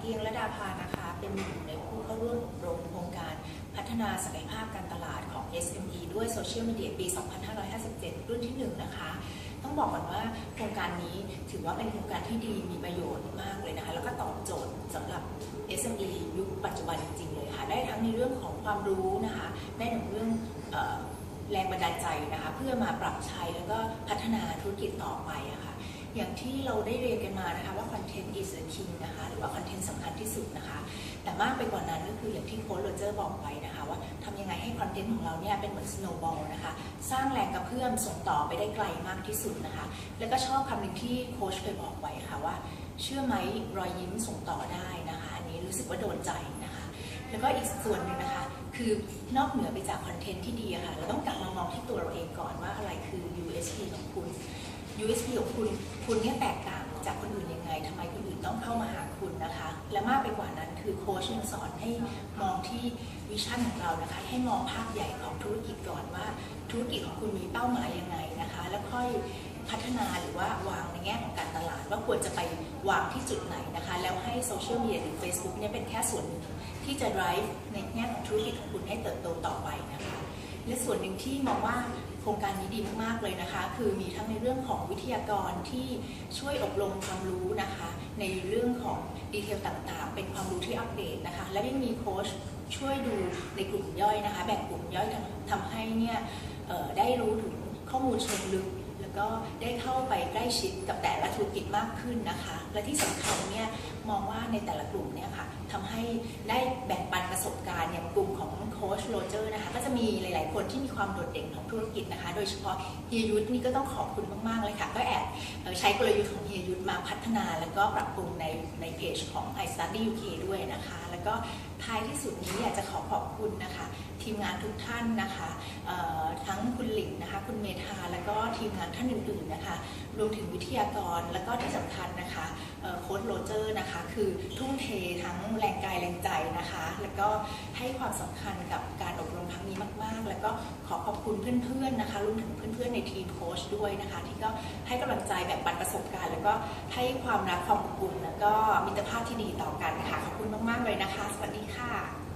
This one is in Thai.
เกียงระดาภานะคะ เป็นหนึ่งในผู้เข้าร่วมอบรมโครงการพัฒนาศักยภาพการตลาดของ SME ด้วยโซเชียลมีเดียปี 2557 รุ่นที่ 1 นะคะ ต้องบอกก่อนว่าโครงการนี้ถือว่าเป็นโครงการที่ดีมีประโยชน์มากเลยนะคะ แล้วก็ตอบโจทย์สำหรับ SME ยุคปัจจุบันจริงๆเลยค่ะ ได้ทั้งในเรื่องของความรู้นะคะได้ในเรื่องแรงบันดาลใจนะคะ เพื่อมาปรับใช้แล้วก็พัฒนาธุรกิจต่อไปอะค่ะ อย่างที่เราได้เรียนกันมานะคะว่า content is the king นะคะหรือว่า content สำคัญที่สุดนะคะ แต่มากไปกว่านั้นก็คืออย่างที่โค้ชโรเจอร์บอกไปนะคะว่าทำยังไงให้คอนเทนต์ของเราเนี่ยเป็นเหมือน snowball นะคะสร้างแรงกระเพื่อมส่งต่อไปได้ไกลมากที่สุดนะคะ แล้วก็ชอบคำหนึ่งที่โค้ชเคยบอกไว้ค่ะว่า เชื่อไหมรอยยิ้มส่งต่อได้นะคะ อันนี้รู้สึกว่าโดนใจนะคะ แล้วก็อีกส่วนหนึ่งนะคะคือนอกเหนือไปจากคอนเทนต์ที่ดีะค่ะเราต้องกลับมามองที่ตัวเราเองก่อนว่าอะไรคือ USP ของคุณ USP ของคุณ คุณเนี่ยแตกต่างจากคนอื่นยังไงทำไมคนอื่นต้องเข้ามาหาคุณนะคะ และมากไปกว่านั้นคือโค้ชยังสอนให้มองที่วิชั่นของเรานะคะ ให้มองภาพใหญ่ของธุรกิจก่อนว่า ธุรกิจของคุณมีเป้าหมายยังไงนะคะ แล้วค่อยพัฒนาหรือว่าวางในแง่ของการตลาด ว่าควรจะไปวางที่จุดไหนนะคะ แล้วให้โซเชียลมีเดียหรือ Facebook เนี่ยเป็นแค่ส่วนหนึ่งที่จะ drive ในแง่ของธุรกิจของคุณให้เติบโตต่อไปนะคะ และส่วนหนึ่งที่มองว่าโครงการนี้ดีมากๆเลยนะคะ คือมีทั้งในเรื่องของวิทยากรที่ช่วยอบรมความรู้นะคะ ในเรื่องของดีเทลต่างๆ เป็นความรู้ที่อัปเดตนะคะ และยังมีโค้ชช่วยดูในกลุ่มย่อยนะคะ แบ่งกลุ่มย่อยทำให้เนี่ยได้รู้ถึงข้อมูลเชิงลึก แล้วก็ได้เข้าไปใกล้ชิดกับแต่ละธุรกิจมากขึ้นนะคะ และที่สำคัญเนี่ยมองว่าในแต่ละกลุ่มเนี่ยค่ะทำให้ได้ ชโรเจอร์นะคะก็จะมีหลาย ๆ คนที่มีความโดดเด่นของธุรกิจนะคะ โดยเฉพาะเฮียยุทธนี่ก็ต้องขอบคุณมาก ๆ เลยค่ะ ก็แอบ ใช้กลยุทธ์ของเฮยุทธมาพัฒนา แล้วก็ปรับปรุงในในเพจของ i Study UK ด้วยนะคะ แล้วก็ท้ายที่สุดนี้อยากจะขอขอบคุณนะคะ ทีมงานทุกท่านนะคะทั้งคุณหลิงนะคะ คุณเมธาแล้วก็ทีมงานท่านอื่นๆนะคะรวมถึงวิทยากรแล้วก็ที่สำคัญนะคะโค้ชโรเจอร์นะคะ คือทุ่มเททั้งแรงกายแรงใจนะคะ แล้วก็ให้ความสำคัญกับการอบรม แล้วก็ขอขอบคุณเพื่อนๆนะคะรวมถึงเพื่อนๆในทีมโค้ชด้วยนะคะ ที่ก็ให้กำลังใจแบ่งปันประสบการณ์ แล้วก็ให้ความรักความอบอุ่นแล้วก็มิตรภาพที่ดีต่อกันค่ะขอบคุณมากๆเลยนะคะ สวัสดีค่ะ